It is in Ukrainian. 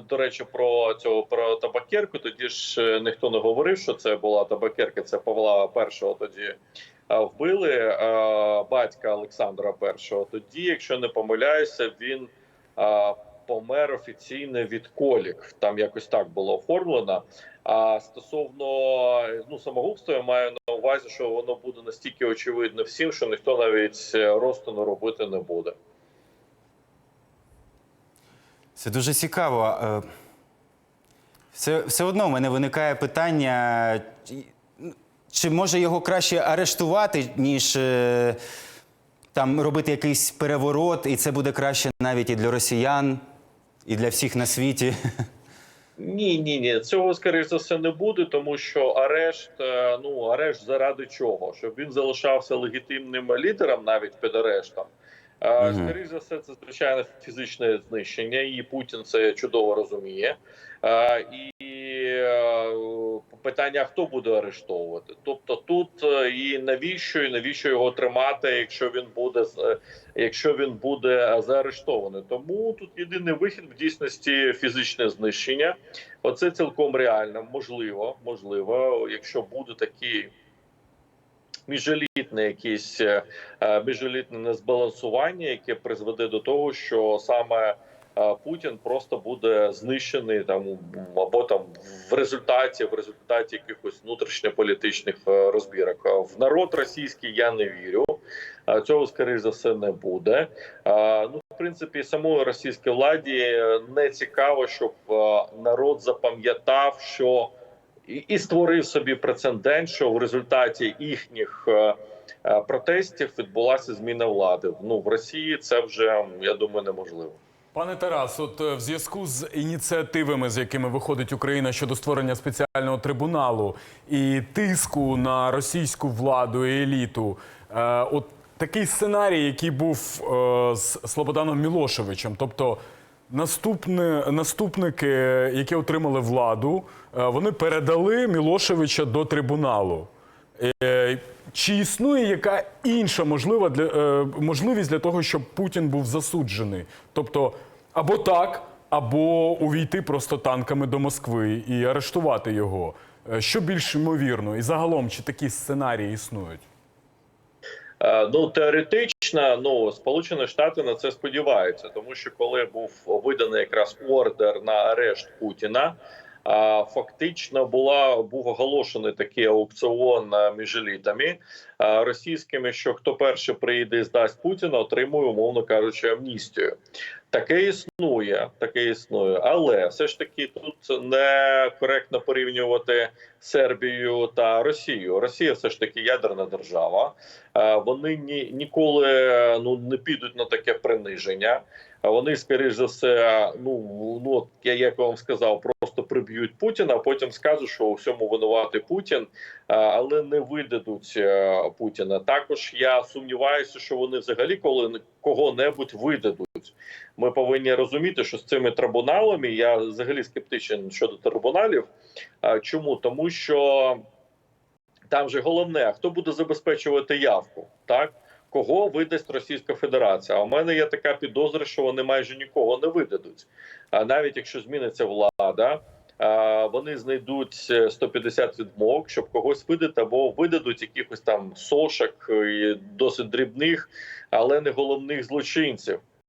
до речі, про цього про табакерку. Тоді ж е, ніхто не говорив, що це була табакерка. Це Павла першого тоді е, вбили е, батька Олександра І. Тоді, якщо не помиляюся, він помер офіційно від колік. Там якось так було оформлено. А стосовно ну самогубства, я маю на увазі, що воно буде настільки очевидно всім, що ніхто навіть розтину робити не буде. Це дуже цікаво. Е, Все, все одно в мене виникає питання, чи- може його краще арештувати, ніж е, там робити якийсь переворот, і це буде краще навіть і для росіян, і для всіх на світі. Ні, ні, ні, цього скоріш за все не буде, тому що арешт, е, ну арешт заради чого? Щоб він залишався легітимним лідером навіть під арештом. Е, Мгм. Скоріш за все, це звичайно фізичне знищення, і Путін це чудово розуміє. І е, питання: хто буде арештовувати? Тобто, тут е, і навіщо, і навіщо його тримати, якщо він буде е, якщо він буде заарештований. Тому тут єдиний вихід в дійсності фізичне знищення. Оце цілком реально, можливо, можливо, якщо буде такі міжелітне якісь е, е, міжелітне незбалансування, яке призведе до того, що саме е, Путін просто буде знищений там або там в результаті в результаті якихось внутрішньополітичних розбірок. В народ російський я не вірю. Цього скоріш за все не буде. Ну, в принципі, самої російській владі не цікаво, щоб народ запам'ятав, що і, створив собі прецедент, що в результаті їхніх е, е, протестів відбулася зміна влади. Ну в Росії це вже я думаю неможливо. Пане Тарас, от е, в зв'язку з ініціативами, з якими виходить Україна щодо створення спеціального трибуналу і тиску на російську владу і еліту, от такий сценарій, який був з Слободаном Мілошевичем, тобто наступне, наступники, які отримали владу, е, вони передали Мілошевича до трибуналу. Е, Чи існує яка інша можлива для, е, можливість для того, щоб Путін був засуджений? Тобто або так, або увійти просто танками до Москви і арештувати його. Що більш ймовірно? І загалом, чи такі сценарії існують? Е, Ну теоретично, ну Сполучені Штати на це сподіваються, тому що коли був виданий якраз ордер на арешт Путіна. Фактично була був оголошений такий аукціон між елітами російськими, що хто перший прийде і здасть Путіна, отримує, умовно кажучи, амністію. Таке існує, таке існує, але все ж таки тут не коректно порівнювати Сербію та Росію. Росія все ж таки ядерна держава. Е, Вони ні ніколи е, ну не підуть на таке приниження. Вони, скоріш за все, ну ну я як вам сказав, просто приб'ють Путіна, а потім скажуть, що у всьому винуватий Путін, е, але не видадуть е, Путіна. Також я сумніваюся, що вони взагалі коли кого-небудь видадуть. Ми повинні розуміти, що з цими трибуналами я взагалі скептичен щодо трибуналів. Чому? Тому що там же головне, хто буде забезпечувати явку, так? Кого видасть Російська Федерація? А у мене є така підозра, що вони майже нікого не видадуть. А навіть якщо зміниться влада, а, вони знайдуть е, 150 відмовок, щоб когось видати, або видадуть якихось там сошок досить дрібних, але не головних злочинців.